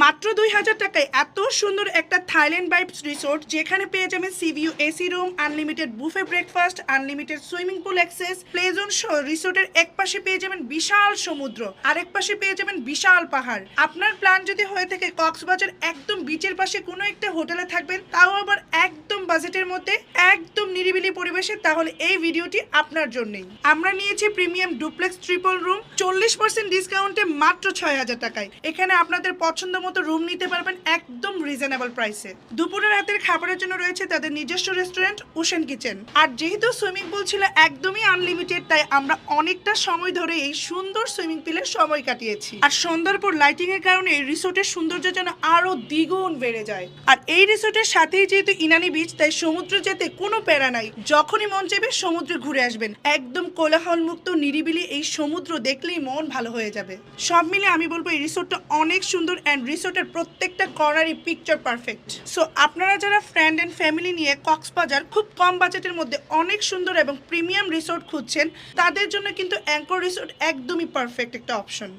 মাত্র দুই হাজার টাকায় এত সুন্দর একটা থাইল্যান্ড বাইপস রিসোর্ট, যেখানে পেয়ে যাবেন sea view AC room, unlimited buffet breakfast, unlimited swimming pool access play zone রিসোর্টের এক পাশে পেয়ে যাবেন বিশাল সমুদ্র, আরেক পাশে পেয়ে যাবেন বিশাল পাহাড়। আপনার প্ল্যান যদি হয়ে থাকে কক্সবাজার একদম বিচের পাশে কোনো একটা হোটেলে থাকবেন, তাও আবার একদম বাজেটের মধ্যে, একদম নিরিবিলি পরিবেশে, তাহলে এই ভিডিওটি আপনার জন্যই। আমরা নিয়েছি প্রিমিয়াম ডুপ্লেক্স ট্রিপল রুম, চল্লিশ পার্সেন্ট ডিসকাউন্টে মাত্র ছয় হাজার টাকায়। এখানে আপনাদের পছন্দ মতো রুম নিতে পারবেন একদম রিজনেবল প্রাইসে দুপুরে রাতের খাবারের জন্য রয়েছে তাদের নিজস্ব রেস্টুরেন্ট ওশেন কিচেন আর যেহেতু সুইমিং পুল ছিল একদমই আনলিমিটেড তাই আমরা অনেকটা সময় ধরে এই সুন্দর সুইমিং পুলে সময় কাটিয়েছি। আর সন্ধ্যার পর লাইটিং এর কারণে এই রিসোর্টের সৌন্দর্য যেন আরও দ্বিগুণ বেড়ে যায়। আর এই রিসোর্টের সাথেই যেহেতু ইনানি বিচ তাই সমুদ্র যেতে কোনো প্যারা নাই। যখনই মন চাইবে সমুদ্রে ঘুরে আসবেন। একদম কোলাহল মুক্ত নিরিবিলি এই সমুদ্র দেখলেই মন ভালো হয়ে যাবে। সব মিলে আমি বলব এই রিসোর্টটা অনেক সুন্দর অ্যান্ড রিসোর্টের প্রত্যেকটা কর্নারই পিকচার পারফেক্ট সো আপনারা যারা ফ্রেন্ড অ্যান্ড ফ্যামিলি নিয়ে কক্সবাজার খুব কম বাজেটের মধ্যে অনেক সুন্দর এবং প্রিমিয়াম রিসোর্ট খুঁজছেন, তাদের জন্য কিন্তু অ্যাঙ্কর রিসোর্ট একদমই পারফেক্ট একটা অপশন